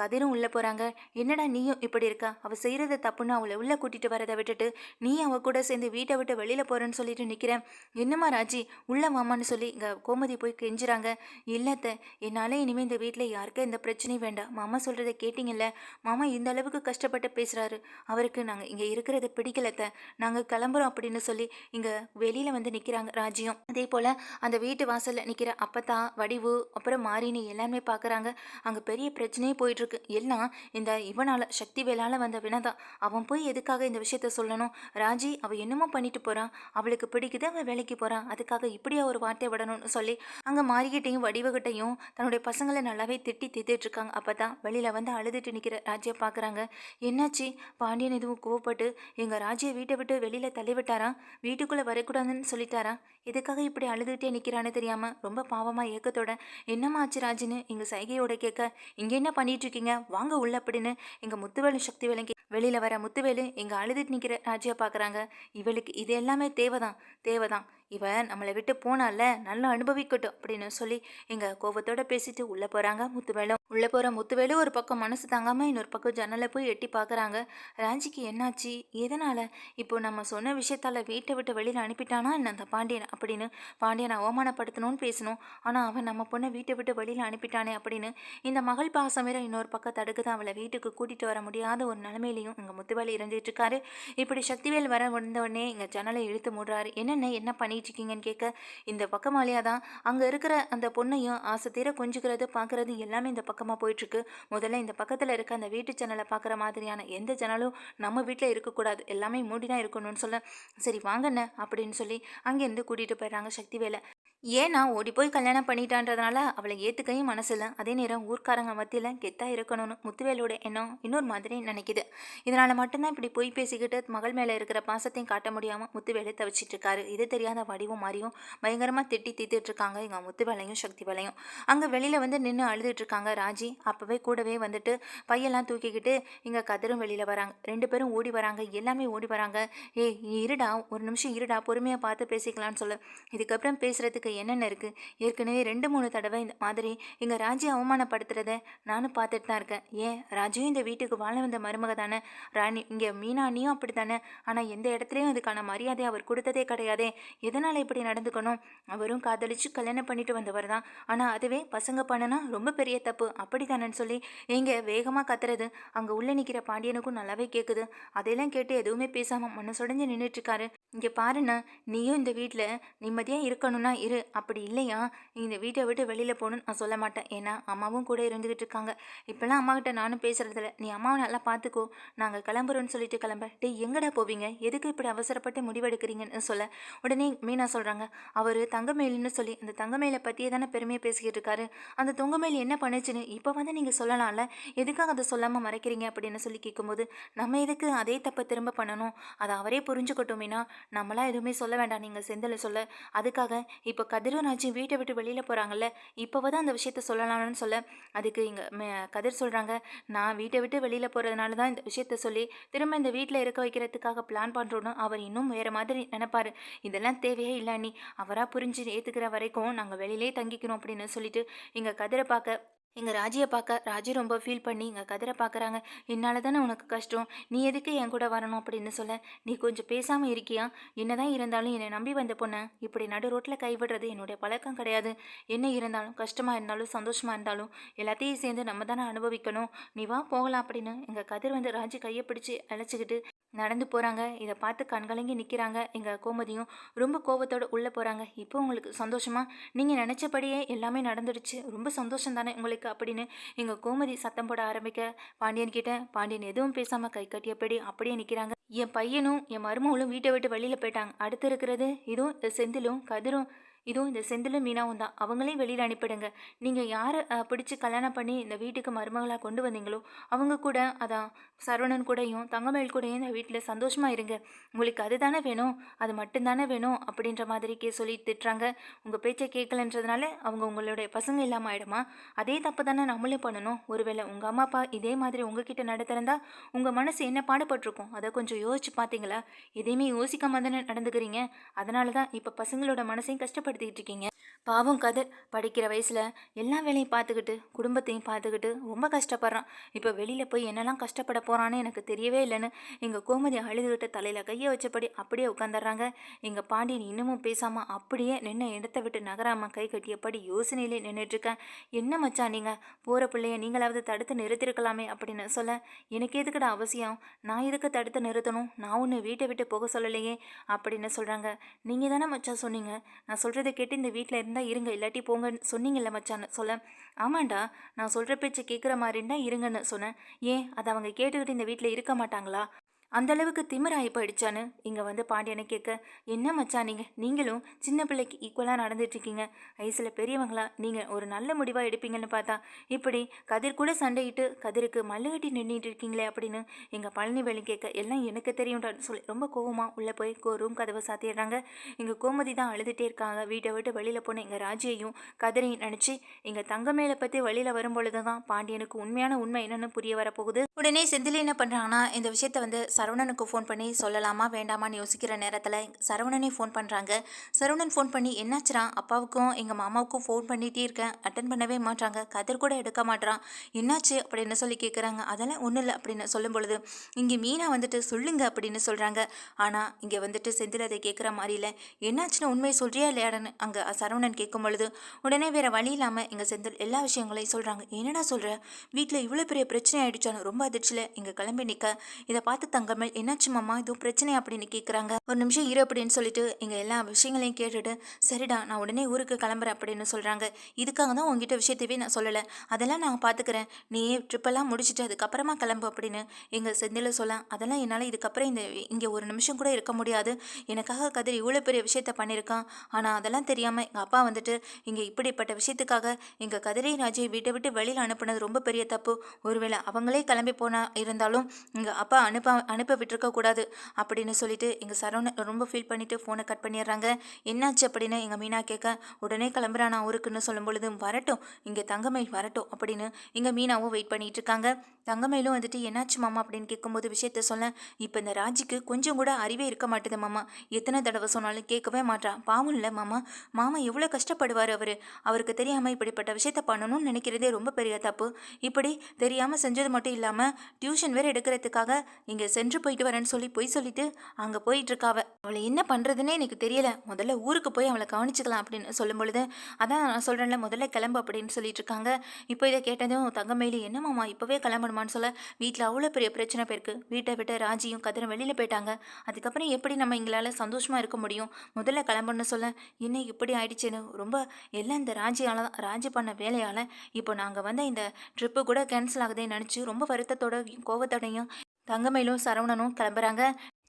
கதிரும் உள்ளே போகிறாங்க என்னடா நீயும் இப்படி இருக்கா? அவள் செய்கிறது தப்புன்னு அவளை உள்ளே கூட்டிகிட்டு வரதை விட்டுட்டு நீ அவள் கூட சேர்ந்து வீட்டை விட்டு வெளியில் போகிறேன்னு சொல்லிட்டு நிற்கிறேன் என்னம்மா ராஜி உள்ள மாமான்னு சொல்லி இங்கே கோமதி போய் கெஞ்சுறாங்க. இல்லத்த என்னால் இனிமேல் இந்த வீட்டில் யாருக்கும் இந்த பிரச்சனையும் வேண்டாம். மாமா சொல்கிறத கேட்டிங்கல்ல? மாமா இந்த அளவுக்கு கஷ்டப்பட்டு பேசுகிறாரு அவருக்கு நாங்கள் இங்கே இருக்கிறத பிடிக்கலத்த நாங்கள் கிளம்புறோம் அப்படின்னு சொல்லி இங்கே வெளியில் வந்து நிற்கிறாங்க ராஜியும் அதே போல் அந்த வீட்டு வாசலில் நிற்கிற அப்பத்தா வடிவு அப்புறம் மாரினி எல்லாருமே பார்க்குறாங்க அங்கே பெரிய பிரச்சனையே போயிட்டுருக்கு. எல்லாம் இந்த இவனால் சக்தி வேலால் வந்த வினதா அவன் போய் எதுக்காக இந்த விஷயத்த சொல்லணும்? ராஜி அவள் என்னமோ பண்ணிட்டு போகிறான் அவளுக்கு பிடிக்குது அவன் வேலைக்கு போகிறான் அதுக்காக இப்படியா ஒரு வார்த்தை விடணும்னு சொல்லி அங்கே மாறிக்கிட்டையும் வடிவகிட்டையும் தன்னுடைய பசங்களை நல்லாவே திட்டி திட்டிட்டு இருக்காங்க அப்போ தான் வெளியில் வந்து அழுதுட்டு நிற்கிற ராஜியை பார்க்குறாங்க என்னாச்சு? பாண்டியன் எதுவும் கோவப்பட்டு எங்கள் ராஜியை வீட்டை விட்டு வெளியில் தள்ளிவிட்டாரா வீட்டுக்குள்ளே வரக்கூடாதுன்னு சொல்லிட்டாரா? எதுக்காக இப்படி அழுதுகிட்டே நிற்கிறான்னு தெரியாமல் ரொம்ப பாவமாக ஏக்கத்தோட என்னம்மா ஆச்சு ராஜின்னு? எங்கள் சைகையோட கேட்க இங்கே என்ன பண்ணிகிட்ருக்கீங்க? வாங்க உள்ள அப்படின்னு. எங்கள் முத்துவேலு சக்தி விலங்கி வெளியில் வர முத்துவேலு எங்கள் அழுதுட்டு நிற்கிற ராஜியை பார்க்குறாங்க. இவளுக்கு இது எல்லாமே தேவைதான் தேவைதான். இவ நம்மளை விட்டு போனால நல்லா அனுபவிக்கட்டும் அப்படின்னு சொல்லி எங்கள் கோபத்தோட பேசிட்டு உள்ளே போகிறாங்க முத்துவேலும் உள்ளே போகிற முத்துவேலு ஒரு பக்கம் மனசு தாங்காமல் இன்னொரு பக்கம் ஜன்னலை போய் எட்டி பார்க்குறாங்க. ராஜிக்கு என்னாச்சு? எதனால்? இப்போ நம்ம சொன்ன விஷயத்தால் வீட்டை விட்டு வெளியில் அனுப்பிட்டானா என்ன? அந்த பாண்டியன் அப்படின்னு பாண்டியனை அவமானப்படுத்தணும்னு பேசணும். ஆனால் அவன் நம்ம பொண்ணை வீட்டை விட்டு வெளியில் அனுப்பிட்டானே அப்படின்னு இந்த மகள் பாசம் வேற இன்னொரு பக்கம் தடுக்குது அவளை வீட்டுக்கு கூட்டிகிட்டு வர முடியாத ஒரு நிலைமையிலையும் இங்கே முத்துவேலி இருந்துட்டு இருக்காரு இப்படி சக்திவேல் வர வந்த உடனே ஜன்னலை இழுத்து மூடுறாரு. என்னென்ன என்ன பண்ணிட்டு இருக்கீங்கன்னு கேட்க இந்த பக்கமாலேயா தான் அங்கே இருக்கிற அந்த பொண்ணையும் ஆசை தீர கொஞ்சிக்கிறது பார்க்குறது எல்லாமே இந்த பக்கமாக போயிட்டுருக்கு. முதல்ல இந்த பக்கத்தில் இருக்க அந்த வீட்டு ஜன்னலை பார்க்குற மாதிரியான எந்த ஜன்னலும் நம்ம வீட்டில் இருக்கக்கூடாது. எல்லாமே மூடி தான் இருக்கணும்னு சொல்ல சரி வாங்கண்ணே அப்படின்னு சொல்லி அங்கேருந்து கூட்டிகிட்டு போயிடுறாங்க சக்திவேலை. ஏன்னா ஓடி போய் கல்யாணம் பண்ணிட்டான்றதுனால அவளை ஏற்றுக்கையும் மனசில் அதே நேரம் ஊர்க்காரங்க மத்தியில் கெத்தாக இருக்கணும்னு முத்துவேலோட எண்ணம் இன்னொரு மாதிரி நினைக்குது. இதனால் மட்டும்தான் இப்படி போய் பேசிக்கிட்டு மகள் மேலே இருக்கிற பாசத்தையும் காட்ட முடியாமல் முத்துவேலை தவிச்சிட்டு இருக்காரு இது தெரியாத வடிவும் மாறியும் பயங்கரமாக திட்டி தீத்துட்டு இருக்காங்க எங்கள் முத்துவேலையும் சக்தி வேலையும் அங்கே வெளியில் வந்து நின்று அழுதுட்டு இருக்காங்க ராஜி. அப்போவே கூடவே வந்துட்டு பையெல்லாம் தூக்கிக்கிட்டு இங்கே கதிரும் வெளியில் வராங்க. ரெண்டு பேரும் ஓடி வராங்க. எல்லாமே ஓடி வராங்க. ஏய் இருடா ஒரு நிமிஷம் இருடா பொறுமையாக பார்த்து பேசிக்கலாம்னு சொல்ல. இதுக்கப்புறம் பேசுகிறதுக்கு என்னென்ன இருக்குது ஏற்கனவே ரெண்டு மூணு தடவை இந்த மாதிரி எங்கள் ராஜி அவமானப்படுத்துறத நானும் பார்த்துட்டு தான் இருக்கேன். ஏன்? ராஜியும் இந்த வீட்டுக்கு வாழ வந்த மருமக தானே? ராணி இங்கே மீனாணியும் அப்படி தானே ஆனால் எந்த இடத்துலையும் அதுக்கான மரியாதை அவர் கொடுத்ததே கிடையாதே. எதனால் இப்படி நடந்துக்கணும்? அவரும் காதலிச்சு கல்யாணம் பண்ணிட்டு வந்தவர் தான். ஆனால் அதுவே பசங்க பண்ணனா ரொம்ப பெரிய தப்பு. அப்படி தானேன்னு சொல்லி இங்கே வேகமாக கத்துறது. அங்கே உள்ளே நிற்கிற பாண்டியனுக்கும் நல்லாவே கேட்குது அதையெல்லாம் கேட்டு எதுவுமே பேசாமல் மனசுடைஞ்சு நின்றுட்டு இருக்காரு. இங்கே பாருண்ணா நீயும் இந்த வீட்டில் நிம்மதியாக இருக்கணும்னா இரு. அப்படி இல்லையா? இந்த வீட்டை விட்டு வெளியில் போகணும்னு நான் சொல்ல மாட்டேன். ஏன்னா அம்மாவும் கூட இருந்துக்கிட்டு இருக்காங்க. இப்போல்லாம் அம்மா கிட்ட நானும் பேசுறதில்ல. நீ அம்மாவை நல்லா பார்த்துக்கோ நாங்கள் கிளம்புறோன்னு சொல்லிட்டு கிளம்ப டே எங்கடா போவீங்க? எதுக்கு இப்படி அவசரப்பட்டு முடிவெடுக்கிறீங்கன்னு சொல்ல. உடனே மீனா சொல்கிறாங்க அவர் தங்கமேலுன்னு சொல்லி அந்த தங்கமேலை பற்றியே தானே பெருமையாக பேசிக்கிட்டு இருக்காரு. அந்த தொங்கமேல் என்ன பண்ணுச்சுன்னு இப்போ வந்து நீங்கள் சொல்லலாம்ல? எதுக்காக அதை சொல்லாமல் மறைக்கிறீங்க? அப்படின்னு சொல்லி கேட்கும்போது நம்ம எதுக்கு அதே தப்பை திரும்ப பண்ணணும்? அதை அவரே புரிஞ்சுக்கட்டுமேனா நம்மளாம் எதுவுமே சொல்ல வேண்டாம். நீங்கள் செந்தில் சொல்ல. அதுக்காக இப்போ கதிரும் ராஜி வீட்டை விட்டு வெளியில் போகிறாங்கல்ல இப்போவ தான் அந்த விஷயத்த சொல்லலாம்னு சொல்ல அதுக்கு இங்கே கதிர் சொல்கிறாங்க நான் வீட்டை விட்டு வெளியில் போகிறதுனால தான் இந்த விஷயத்த சொல்லி திரும்ப இந்த வீட்டில் இருக்க வைக்கிறதுக்காக பிளான் பண்ணுறோன்னு அவர் இன்னும் வேறு மாதிரி நினைப்பார். இதெல்லாம் தேவையே இல்லை நீ அவராக புரிஞ்சு ஏற்றுக்கிற வரைக்கும் நாங்கள் வெளியிலே தங்கிக்கிறோம் அப்படின்னு சொல்லிட்டு இங்கே கதிரை பார்க்க எங்கள் ராஜியை பார்க்க ராஜி ரொம்ப ஃபீல் பண்ணி எங்கள் கதிரை பார்க்குறாங்க என்னால் தானே உனக்கு கஷ்டம். நீ எதுக்கு என் கூட வரணும் அப்படின்னு சொல்ல? நீ கொஞ்சம் பேசாமல் இருக்கியா? என்னதான் இருந்தாலும் என்னை நம்பி வந்த பொண்ணை இப்படி நடு ரோட்டில் கைவிடுறது என்னுடைய பழக்கம் கிடையாது. என்ன இருந்தாலும் கஷ்டமாக இருந்தாலும் சந்தோஷமாக இருந்தாலும் எல்லாத்தையும் சேர்ந்து நம்ம தானே அனுபவிக்கணும். நீ வா போகலாம் அப்படின்னு எங்கள் கதிர் வந்து ராஜி கையை பிடிச்சி அழைச்சிக்கிட்டு நடந்து போகிறாங்க இதை பார்த்து கண்கலங்கி நிற்கிறாங்க எங்கள் கோமதியும் ரொம்ப கோபத்தோடு உள்ளே போகிறாங்க இப்போ உங்களுக்கு சந்தோஷமா? நீங்கள் நினச்சபடியே எல்லாமே நடந்துடுச்சு. ரொம்ப சந்தோஷம் தானே உங்களுக்கு அப்படின்னு எங்கள் கோமதி சத்தம் போட ஆரம்பிக்க. பாண்டியன் கிட்ட பாண்டியன் எதுவும் பேசாமல் கை கட்டியபடி அப்படியே நிற்கிறாங்க என் பையனும் என் மருமகளும் வீட்டை விட்டு வெளியில் போயிட்டாங்க. அடுத்து இருக்கிறது இதுவும் செந்திலும் கதிரும் இதுவும் இந்த செந்திலும் மீனாவும் தான். அவங்களையும் வெளியில் அனுப்பிடுங்க. நீங்கள் யாரை பிடிச்சி கல்யாணம் பண்ணி இந்த வீட்டுக்கு மருமகளாக கொண்டு வந்தீங்களோ அவங்க கூட அதான் சரவணன் கூடயும் தங்கமேல் கூடயும் இந்த வீட்டில் சந்தோஷமாக இருங்க. உங்களுக்கு அதுதானே வேணும் அது மட்டும்தானே வேணும் அப்படின்ற மாதிரி கே சொல்லி திட்டுறாங்க. உங்கள் பேச்சை கேட்கலன்றதுனால அவங்க உங்களுடைய பசங்க இல்லாமல் ஆயிடுமா? அதே தப்பு தானே நம்மளும் பண்ணணும். ஒருவேளை உங்கள் அம்மா அப்பா இதே மாதிரி உங்ககிட்ட நடத்திருந்தா உங்கள் மனசு என்ன பாடுபட்டிருக்கும்? அதை கொஞ்சம் யோசிச்சு பார்த்தீங்களா எதையுமே யோசிக்காம தானே நடந்துக்கிறீங்க. அதனால தான் இப்போ பசங்களோட மனசையும் கஷ்டப்பட்டு கஷ்டப்படுத்திக்கிட்டு இருக்கீங்க. பாவம் கதிர் படிக்கிற வயசில் எல்லா வேலையும் பார்த்துக்கிட்டு குடும்பத்தையும் பார்த்துக்கிட்டு ரொம்ப கஷ்டப்படுறான். இப்போ வெளியில் போய் என்னெல்லாம் கஷ்டப்பட போகிறான்னு எனக்கு தெரியவே இல்லைன்னு எங்கள் கோமதி அழுதுகிட்டு தலையில் கையை வச்சபடி அப்படியே உட்காந்துடுறாங்க எங்கள் பாண்டியன் இன்னமும் பேசாமல் அப்படியே நின்று இடத்த விட்டு நகராமல் கை கட்டியபடி யோசனையிலே நின்றுட்டுருக்கேன் என்ன மச்சா நீங்கள் போகிற பிள்ளைய நீங்களாவது தடுத்து நிறுத்திருக்கலாமே அப்படின்னு சொல்ல எனக்கு எதுக்கட அவசியம்? நான் எதுக்கு தடுத்து நிறுத்தணும்? நான் ஒன்று வீட்டை விட்டு போக சொல்லலையே அப்படின்னு சொல்கிறாங்க நீங்கள் தானே மச்சா சொன்னீங்க? நான் சொல்கிறத கேட்டு இந்த வீட்டில் இருந்து இருந்தால் இருங்க. இல்லாட்டி போங்கன்னு சொன்னீங்கல்ல மச்சான்னு சொல்ல. ஆமாண்டா நான் சொல்கிற பேச்சு கேட்குற மாதிரி இருந்தால் இருங்கன்னு சொன்னேன். ஏன்? அதை அவங்க கேட்டுக்கிட்டு இந்த வீட்டில் இருக்க மாட்டாங்களா? அந்தளவுக்கு திமிராயி திமிராகி போயிடுச்சான்னு இங்கே வந்து பாண்டியனை கேட்க என்ன மச்சான் நீங்கள் நீங்களும் சின்ன பிள்ளைக்கு ஈக்குவலாக நடந்துட்டுருக்கீங்க. வயசில் பெரியவங்களா நீங்கள் ஒரு நல்ல முடிவாக எடுப்பீங்கன்னு பார்த்தா இப்படி கதிர் கூட சண்டையிட்டு கதிருக்கு மல்லுகட்டி நின்றுட்டு இருக்கீங்களே அப்படின்னு எங்கள் பழனி கேட்க எல்லாம் எனக்கு தெரியும்டான்னு சொல்லி ரொம்ப கோவமாக உள்ளே போய் கோ ரூம் கதவை சாத்திடுறாங்க. இங்கே கோமதி தான் அழுதுகிட்டே இருக்காங்க. வீட்டை விட்டு வெளியில் போன எங்கள் ராஜியையும் கதிரையும் நினச்சி எங்கள் தங்கமேலை பற்றி வெளியில் வரும்பொழுது தான் பாண்டியனுக்கு உண்மையான உண்மை என்னென்னு புரிய வரப்போகுது. உடனே செந்தில் என்ன பண்ணுறாங்கன்னா இந்த விஷயத்த வந்து சரவணனுக்கு ஃபோன் பண்ணி சொல்லலாமா வேண்டாமான்னு யோசிக்கிற நேரத்தில் சரவணனே ஃபோன் பண்ணுறாங்க சரவணன் ஃபோன் பண்ணி என்னாச்சுரா அப்பாவுக்கும் எங்கள் மாமாவுக்கும் ஃபோன் பண்ணிகிட்டே இருக்கேன். அட்டன் பண்ணவே மாட்றாங்க. கதிர் கூட எடுக்க மாட்றான். என்னாச்சு? அப்படின்னு சொல்லி கேட்குறாங்க அதெல்லாம் ஒன்றும் இல்லை. அப்படின்னு சொல்லும் பொழுது இங்கே மீனா வந்துட்டு சொல்லுங்க அப்படின்னு சொல்கிறாங்க ஆனால் இங்கே வந்துட்டு செந்தில் அதை கேட்குற மாதிரி இல்லை. என்னாச்சுன்னு உண்மையை சொல்கிறியா இல்லையாடன்னு அங்கே சரவணன் கேட்கும் பொழுது உடனே வேற வழி இல்லாமல் எங்கள் செந்தில் எல்லா விஷயங்களையும் சொல்கிறாங்க என்னடா சொல்கிற வீட்டில் இவ்வளோ பெரிய பிரச்சனை ஆயிடுச்சான்னு ரொம்ப அதிர்ச்சியில். இங்கே கிளம்பி நிற்க இதை பார்த்து தங்க தமிழ் என்னாச்சு மாமா? இதுவும் பிரச்சனை அப்படின்னு கேட்குறாங்க ஒரு நிமிஷம் இரு அப்படின்னு சொல்லிட்டு எங்கள் எல்லா விஷயங்களையும் கேட்டுட்டு சரிடா நான் உடனே ஊருக்கு கிளம்புறேன் அப்படின்னு சொல்கிறாங்க இதுக்காக தான் உங்ககிட்ட விஷயத்தையே நான் சொல்லலை. அதெல்லாம் நான் பார்த்துக்கிறேன் நீ ட்ரிப்பெல்லாம் முடிச்சுட்டு அதுக்கப்புறமா கிளம்பு அப்படின்னு எங்கள் செந்தில சொல்ல அதெல்லாம் என்னால் இதுக்கப்புறம் இந்த இங்கே ஒரு நிமிஷம் கூட இருக்க முடியாது. எனக்காக கதிர் இவ்வளோ பெரிய விஷயத்த பண்ணியிருக்கான். ஆனால் அதெல்லாம் தெரியாமல் எங்கள் அப்பா வந்துட்டு இங்கே இப்படிப்பட்ட விஷயத்துக்காக எங்கள் கதிரை ராஜை வீட்டை விட்டு வெளியில் அனுப்புனது ரொம்ப பெரிய தப்பு. ஒருவேளை அவங்களே கிளம்பி போனா இருந்தாலும் எங்கள் அப்பா அனுப்ப அனுப்ப விட்டுருக்கக்கூடாது அப்படின்னு சொல்லிட்டு எங்கள் சரவணன் ரொம்ப ஃபீல் பண்ணிவிட்டு ஃபோனை கட் பண்ணிடுறாங்க. என்னாச்சு அப்படின்னு எங்கள் மீனா கேட்க உடனே கிளம்புறான் நான் ஊருக்குன்னு சொல்லும் பொழுது வரட்டும் இங்கே தங்கமயில் வரட்டும் அப்படின்னு எங்கள் மீனாவும் வெயிட் பண்ணிட்டு இருக்காங்க. தங்கமயிலும் வந்துட்டு என்னாச்சு மாமா? அப்படின்னு கேட்கும்போது விஷயத்த சொல்ல இப்போ இந்த ராஜிக்கு கொஞ்சம் கூட அறிவே இருக்க மாட்டுது மாமா. எத்தனை தடவை சொன்னாலும் கேட்கவே மாட்டான் பாவம் இல்லை மாமா. மாமா எவ்வளோ கஷ்டப்படுவார் அவர். அவருக்கு தெரியாமல் இப்படிப்பட்ட விஷயத்த பண்ணணும்னு நினைக்கிறதே ரொம்ப பெரிய தப்பு. இப்படி தெரியாமல் செஞ்சது மட்டும் இல்லாமல் டியூஷன் வேறு எடுக்கிறதுக்காக இங்கே சென்று போயிட்டு வரேன்னு சொல்லி போய் சொல்லிட்டு அங்கே போயிட்டு இருக்காவ அவளை என்ன பண்ணுறதுன்னே எனக்கு தெரியல. முதல்ல ஊருக்கு போய் அவளை கவனிச்சுக்கலாம் அப்படின்னு சொல்லும் பொழுது அதான் நான் சொல்கிறேன்ல முதல்ல கிளம்பு அப்படின்னு சொல்லிட்டு இருக்காங்க இப்போ இதை கேட்டதும் தங்கமேலி என்னமாம்மா இப்போவே கிளம்பணுமான்னு சொல்ல? வீட்டில் அவ்வளோ பெரிய பிரச்சனை போயிருக்கு. வீட்டை விட்டு ராஜியும் கதிரும் வெளியில் போயிட்டாங்க. அதுக்கப்புறம் எப்படி நம்ம எங்களால் சந்தோஷமாக இருக்க முடியும்? முதல்ல கிளம்புன்னு சொல்ல என்ன இப்படி ஆயிடுச்சுன்னு? ரொம்ப எல்லாம் இந்த ராஜியால் தான் ராஜி பண்ண வேலையால் இப்போ நாங்கள் வந்த இந்த ட்ரிப்பு கூட கேன்சல் ஆகுதேன்னு நினச்சி ரொம்ப வருத்தத்தோடையும் கோவத்தோடையும் தங்கமயிலும் சரவணனும் கிளம்புறாங்க.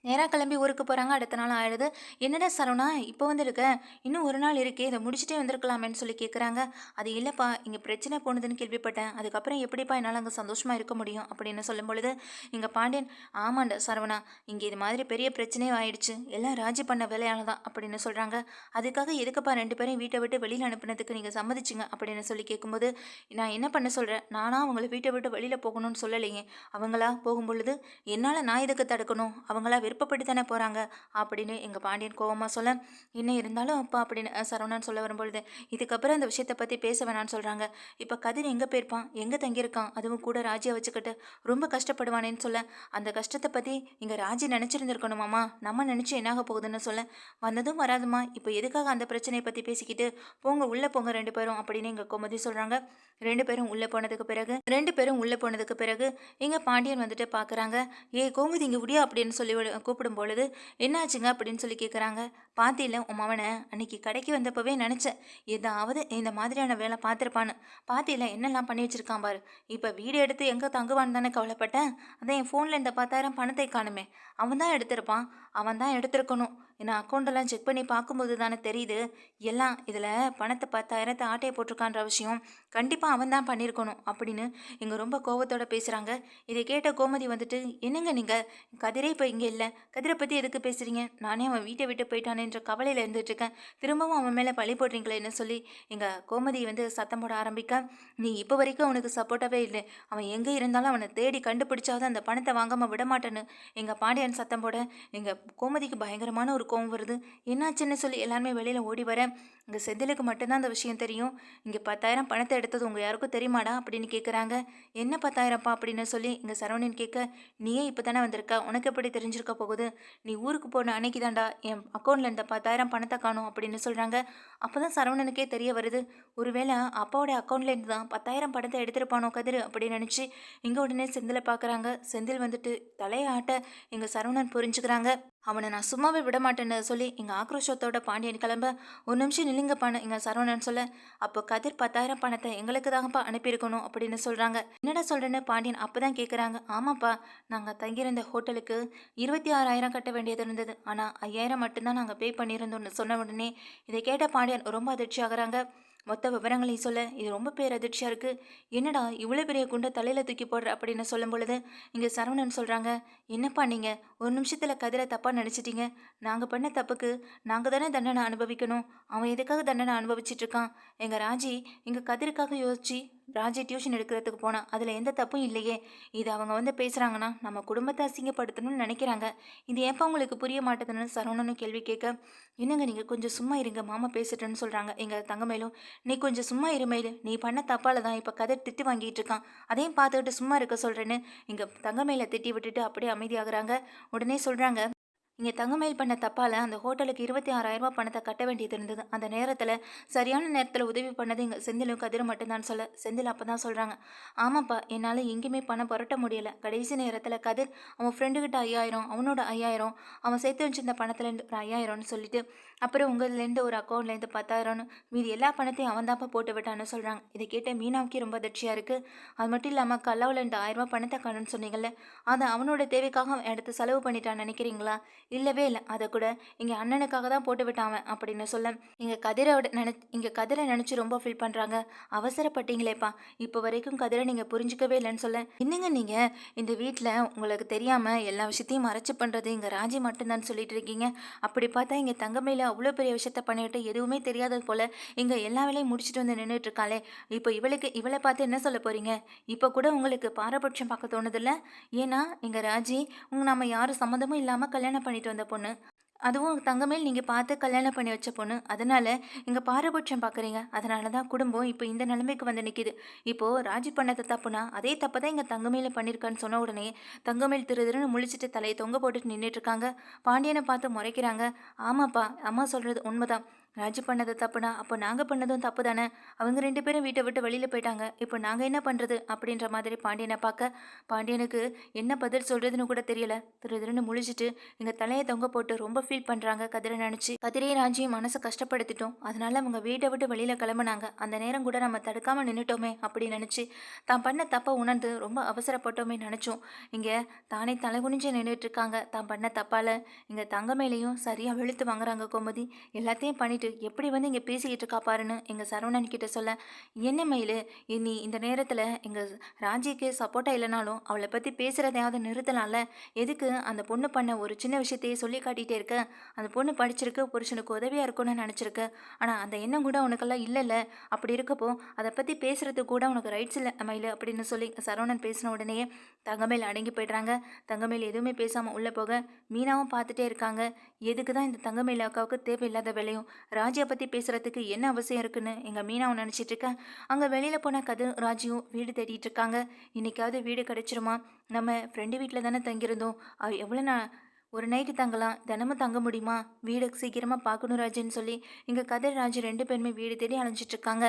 நேராக கிளம்பி ஊருக்கு போகிறாங்க அடுத்த நாள் ஆயிடுது. என்னடா சரவணா இப்போ வந்திருக்க? இன்னும் ஒரு நாள் இருக்கே இதை முடிச்சுட்டே வந்திருக்கலாமேன்னு சொல்லி கேட்குறாங்க அது இல்லைப்பா இங்கே பிரச்சனை போனதுன்னு கேள்விப்பட்டேன். அதுக்கப்புறம் எப்படிப்பா என்னால் அங்கே சந்தோஷமாக இருக்க முடியும் அப்படின்னு சொல்லும் பொழுது இங்கே பாண்டியன் ஆமாண்டா சரவணா இங்கே இது மாதிரி பெரிய பிரச்சனையும் ஆயிடுச்சு. எல்லாம் ராஜி பண்ண வேலையால தான் அப்படின்னு சொல்கிறாங்க அதுக்காக எதுக்குப்பா ரெண்டு பேரையும் வீட்டை விட்டு வெளியில் அனுப்புனதுக்கு நீங்கள் சம்மதிச்சிங்க அப்படின்னு சொல்லி கேட்கும்போது நான் என்ன பண்ண சொல்கிறேன் நானா அவங்கள வீட்டை விட்டு வெளியில் போகணும்னு சொல்லலையே. அவங்களா போகும்பொழுது என்னால் நான் எதுக்கு தடுக்கணும்? அவங்களா விருப்பப்பட்டு தானே போகிறாங்க அப்படின்னு எங்கள் பாண்டியன் கோவமாக சொல்ல என்ன இருந்தாலும் அப்பா அப்படின்னு சரவணான்னு சரவணன் சொல்ல வரும்பொழுது இதுக்கப்புறம் அந்த விஷயத்தை பற்றி பேச வேணாம்னு சொல்கிறாங்க இப்போ கதிர் எங்கே போயிருப்பான்? எங்கே தங்கியிருக்கான்? அதுவும் கூட ராஜியை வச்சுக்கிட்டு ரொம்ப கஷ்டப்படுவானேன்னு சொல்ல அந்த கஷ்டத்தை பற்றி இங்கே ராஜி நினச்சிருந்துருக்கணுமாம்மா நம்ம நினச்சி என்னாக போகுதுன்னு சொல்ல வந்ததும் வராதுமா இப்போ எதுக்காக அந்த பிரச்சனையை பற்றி பேசிக்கிட்டு போங்க உள்ளே போங்க ரெண்டு பேரும் அப்படின்னு எங்கள் கோமதி சொல்கிறாங்க ரெண்டு பேரும் உள்ளே போனதுக்கு பிறகு ரெண்டு பேரும் உள்ளே போனதுக்கு பிறகு எங்கள் பாண்டியன் வந்துட்டு பார்க்குறாங்க ஏ கோமதி இங்கே விடியா அப்படின்னு சொல்லி விடு- கூப்பிடும் பொழுது என்னாச்சுங்க? அப்படின்னு சொல்லி கேட்குறாங்க பாத்தியில உன் மவனை அன்னைக்கு கடைக்கு வந்தப்பவே நினச்சேன். ஏதாவது இந்த மாதிரியான வேலை பார்த்துருப்பான்னு. பாத்தியில என்னெல்லாம் பண்ணி வச்சிருக்கான் பாரு. இப்போ வீடு எடுத்து எங்கே தங்குவான்னு தானே கவலைப்பட்டேன். அதான் என் ஃபோனில் இந்த பத்தாயிரம் பணத்தை காணுமே. அவன் தான் எடுத்திருப்பான். அவன் தான் எடுத்திருக்கணும். என்ன அக்கௌண்டெல்லாம் செக் பண்ணி பார்க்கும்போது தானே தெரியுது. எல்லாம் இதில் பணத்தை பத்தாயிரத்தை ஆட்டையை போட்டிருக்கான்ற விஷயம் கண்டிப்பாக அவன் தான் பண்ணியிருக்கணும் அப்படின்னு இங்கே ரொம்ப கோவத்தோட பேசுகிறாங்க இதை கேட்ட கோமதி வந்துட்டு என்னங்க நீங்கள் கதிரே இப்போ இங்கே இல்லை. கதிரை பற்றி எதுக்கு பேசுகிறீங்க நானே அவன் வீட்டை விட்டு போயிட்டானேன்ற கவலையில் இருந்துட்டுருக்கேன் திரும்பவும் அவன் மேலே பழி போடுறீங்களேன்னு சொல்லி எங்கள் கோமதி வந்து சத்தம் போட ஆரம்பிக்க. நீ இப்போ வரைக்கும் அவனுக்கு சப்போர்ட்டாகவே இல்லை. அவன் எங்கே இருந்தாலும் அவனை தேடி கண்டுபிடிச்சாவது அந்த பணத்தை வாங்காமல் விட மாட்டேன்னு எங்கள் பாண்டியன் சத்தம் போட எங்கள் கோமதிக்கு பயங்கரமான ஒரு கோவம் வருது. என்னாச்சுன்னு சொல்லி எல்லாருமே வெளியில் ஓடி வர இங்கே செந்திலுக்கு மட்டும்தான் அந்த விஷயம் தெரியும். இங்கே பத்தாயிரம் பணத்தை எடுத்தது உங்கள் யாருக்கும் தெரியுமாடா அப்படின்னு கேட்குறாங்க என்ன பத்தாயிரம்ப்பா அப்படின்னு சொல்லி இங்கே சரவணன் கேட்க நீயே இப்போ தானே வந்திருக்க? உனக்கு எப்படி தெரிஞ்சிருக்க போகுது? நீ ஊருக்கு போன அன்னைக்கு தான்டா என் அக்கௌண்ட்டில் இந்த பத்தாயிரம் பணத்தை காணும் அப்படின்னு சொல்கிறாங்க அப்போ தான் சரவணனுக்கே தெரிய வருது. ஒருவேளை அப்பாவோட அக்கௌண்ட்லேருந்து தான் பத்தாயிரம் பணத்தை எடுத்திருப்பானோ கதிர் அப்படின்னு நினச்சி இங்கே உடனே செந்திலை பார்க்குறாங்க செந்தில் வந்துட்டு தலையை ஆட்ட எங்கள் சரவணன் புரிஞ்சுக்கிறாங்க. அவனை நான் சும்மாவே விட மாட்டேன்னு சொல்லி எங்கள் ஆக்ரோஷத்தோட பாண்டியன் கிளம்ப ஒரு நிமிஷம் நில்லுங்கப்பான்னு எங்கள் சரவணன் சொல்ல அப்போ கதிர் பத்தாயிரம் பணத்தை எங்களுக்கு தாங்கப்பா அனுப்பியிருக்கணும் அப்படின்னு சொல்கிறாங்க என்னடா சொல்கிறேன்னு பாண்டியன் அப்போ தான் கேட்குறாங்க ஆமாப்பா நாங்கள் தங்கியிருந்த ஹோட்டலுக்கு இருபத்தி ஆறாயிரம் கட்ட வேண்டியது இருந்தது. ஆனால் ஐயாயிரம் மட்டும்தான் நாங்கள் பே பண்ணியிருந்தோம்னு சொன்ன உடனே இதை கேட்ட பாண்டியன் ரொம்ப அதிர்ச்சி ஆகுறாங்க மொத்த விவரங்களையும் சொல்ல இது ரொம்ப பேர் அதிர்ச்சியாக இருக்குது என்னடா இவ்வளோ பெரிய குண்டை தலையில் தூக்கி போடுற அப்படின்னு சொல்லும் பொழுது இங்கே சரவணன் சொல்கிறாங்க என்னப்பா நீங்கள் ஒரு நிமிஷத்தில் கதிரை தப்பாக நினச்சிட்டீங்க. நாங்கள் பண்ண தப்புக்கு நாங்கள் தானே தண்டனை அனுபவிக்கணும். அவன் எதுக்காக தண்டனை அனுபவிச்சிட்டு இருக்கான்? எங்கள் ராஜி இங்கே கதிருக்காக யோசிச்சு ராஜி டியூஷன் எடுக்கிறதுக்கு போனான் அதில் எந்த தப்பும் இல்லையே. இது அவங்க வந்து பேசுகிறாங்கன்னா நம்ம குடும்பத்தை அசிங்கப்படுத்தணும்னு நினைக்கிறாங்க. இது ஏப்பா உங்களுக்கு புரிய மாட்டேதுன்னு சரவணனும் கேள்வி கேட்க என்னங்க நீங்கள் கொஞ்சம் சும்மா இருங்க மாமா பேசிட்டேன்னு சொல்கிறாங்க எங்கள் தங்கமேலும் நீ கொஞ்சம் சும்மா இருமையில் நீ பண்ண தப்பால் தான் இப்போ கதை திட்டு வாங்கிட்டு இருக்கான். அதையும் பார்த்துக்கிட்டு சும்மா இருக்க சொல்கிறேன்னு இங்கே தங்கமேல திட்டி விட்டுட்டு அப்படியே அமைதியாகிறாங்க. உடனே சொல்கிறாங்க இங்கே தங்கமேல் பண்ண தப்பால் அந்த ஹோட்டலுக்கு இருபத்தி ஆறாயிரம் பணத்தை கட்ட வேண்டியது இருந்தது. அந்த நேரத்தில் சரியான நேரத்தில் உதவி பண்ணது இங்கே செந்திலும் கதிரும் மட்டும்தான் சொல்ல. செந்தில் அப்போ தான் சொல்கிறாங்க ஆமாப்பா என்னால் எங்கேயுமே பணம் புரட்ட முடியலை. கடைசி நேரத்தில் கதிர் அவன் ஃப்ரெண்டுக்கிட்ட ஐயாயிரம் அவனோட ஐயாயிரம் அவன் சேர்த்து வச்சிருந்த பணத்துலேருந்து ஒரு ஐயாயிரம்னு சொல்லிட்டு அப்புறம் உங்கள்லேருந்து ஒரு அக்கௌண்ட்லேருந்து பத்தாயிரம்னு மீதி எல்லா பணத்தையும் அவன் தான்ப்பா போட்டு விட்டான்னு சொல்கிறாங்க இதை கேட்ட மீனாவுக்கே ரொம்ப அதிர்ச்சியாக இருக்குது அது மட்டும் இல்லாமல் கல்லாவில் ரெண்டு ரூபாய் பணத்தை காணுன்னு சொன்னீங்கல்ல அதை அவனோட தேவைக்காக எடுத்து செலவு பண்ணிட்டான்னு நினைக்கிறீங்களா? இல்லவே இல்லை. அதை கூட எங்கள் அண்ணனுக்காக தான் போட்டு விட்டான் அப்படின்னு சொல்ல இங்கே கதிரோட நினை இங்கே கதிரை நினச்சி ரொம்ப ஃபீல் பண்ணுறாங்க அவசரப்பட்டீங்களேப்பா. இப்போ வரைக்கும் கதிரை நீங்கள் புரிஞ்சிக்கவே இல்லைன்னு சொல்ல என்னங்க நீங்கள் இந்த வீட்டில் உங்களுக்கு தெரியாமல் எல்லா விஷயத்தையும் மறைச்சு பண்ணுறது இங்கே ராஜி மட்டும்தான் சொல்லிட்டு இருக்கீங்க. அப்படி பார்த்தா இங்கே தங்கமையில் அவ்வளோ பெரிய விஷயத்த பண்ணிட்டு எதுவுமே தெரியாதது போல் இங்கே எல்லா வேலையும் முடிச்சுட்டு வந்து நின்றுட்டு இருக்காளே. இப்போ இவளுக்கு இவளை பார்த்து என்ன சொல்ல போகிறீங்க இப்போ கூட உங்களுக்கு பாரபட்சம் பார்க்க தோணுதில்ல? ஏன்னா எங்கள் ராஜி உங்க நம்ம யாரும் சம்மந்தமும் இல்லாமல் கல்யாணம் பண்ணிட்டு வந்த பொண்ணு. அதுவும் தங்கமேல் நீங்கள் பார்த்து கல்யாணம் பண்ணி வச்ச பொண்ணு. அதனால் இங்கே பாரபட்சம் பார்க்குறீங்க அதனால தான் குடும்பம் இப்போ இந்த நிலைமைக்கு வந்து நிற்கிது இப்போது ராஜி பண்ணது தப்புனா அதே தப்பு தான் இங்கே தங்கமேல பண்ணியிருக்கான்னு சொன்ன உடனே தங்கமேல் திரு திருன்னு முழிச்சிட்டு தலையை தொங்க போட்டுட்டு நின்றுட்டு இருக்காங்க. பாண்டியனை பார்த்து முறைக்கிறாங்க. ஆமாப்பா அம்மா சொல்கிறது உண்மைதான். ராஜி பண்ணது தப்புனா அப்போ நாங்கள் பண்ணதும் தப்பு தானே அவங்க ரெண்டு பேரும் வீட்டை விட்டு வெளியில் போயிட்டாங்க. இப்போ நாங்கள் என்ன பண்ணுறது அப்படின்ற மாதிரி பாண்டியனை பார்க்க பாண்டியனுக்கு என்ன பதில் சொல்கிறதுன்னு கூட தெரியல. திரு திருன்னு முழிச்சிட்டு எங்கள் தலையை தொங்க போட்டு ரொம்ப ஃபீல் பண்ணுறாங்க கதிரை நினச்சி. கதிரையும் ராஜியும் மனசை கஷ்டப்படுத்திட்டோம். அதனால் அவங்க வீட்டை விட்டு வெளியில் கிளம்புனாங்க. அந்த நேரம் கூட நம்ம தடுக்காமல் நின்றுட்டோமே அப்படின்னு நினச்சி தான் பண்ண தப்பை உணர்ந்து ரொம்ப அவசரப்பட்டோமே நினச்சோம். இங்கே தானே தலை குனிஞ்சு நின்றுட்டு இருக்காங்க. தான் பண்ண தப்பால் இங்கே தங்க மேலேயும் சரியாக வெளுத்து வாங்குறாங்க கோமதி. எல்லாத்தையும் பண்ணிட்டு எப்படி வந்து இங்கே பேசிக்கிட்டு இருக்கா பாருன்னு எங்கள் சரவணன் கிட்ட சொல்ல என்ன மயில் இனி இந்த நேரத்தில் எங்கள் ராஜிக்கு சப்போர்ட்டாக இல்லைனாலும் அவளை பற்றி பேசுகிறதையாவது நிறுத்தலாம்ல? எதுக்கு அந்த பொண்ணு பண்ண ஒரு சின்ன விஷயத்தையே சொல்லி காட்டிகிட்டே இருக்க? அந்த பொண்ணு படிச்சிருக்கு புருஷனுக்கு உதவியாக இருக்கும்னு நினச்சிருக்கு. ஆனால் அந்த எண்ணம் கூட உனக்கெல்லாம் இல்லைல்ல? அப்படி இருக்கப்போ அதை பற்றி பேசுகிறதுக்கு கூட உனக்கு ரைட்ஸ் இல்லை மயில் அப்படின்னு சொல்லி சரவணன் பேசின உடனே தங்கமேல் அடங்கி போய்ட்றாங்க. தங்கமேல் எதுவுமே பேசாமல் உள்ளே போக மீனாவும் பார்த்துட்டே இருக்காங்க. எதுக்கு தான் இந்த தங்கமேல் அக்காவுக்கு தேவையில்லாத வேலையும் ராஜியை பற்றி பேசுகிறதுக்கு என்ன அவசியம் இருக்குன்னு எங்கள் மீனாவும் நினச்சிட்டு இருக்கேன் அங்கே வெளியில் போன கது ராஜியும் வீடு தேடிட்டு இருக்காங்க. இன்றைக்காவது வீடு கிடச்சிருமா? நம்ம ஃப்ரெண்டு வீட்டில் தானே தங்கியிருந்தோம். அவ எவ்வளோ நான் ஒரு நைட்டு தங்கலாம். தினமும் தங்க முடியுமா? வீடு சீக்கிரமாக பார்க்கணும் ராஜின்னு சொல்லி இங்கே கதிர் ராஜு ரெண்டு பேருமே வீடு தேடி அலைஞ்சிட்ருக்காங்க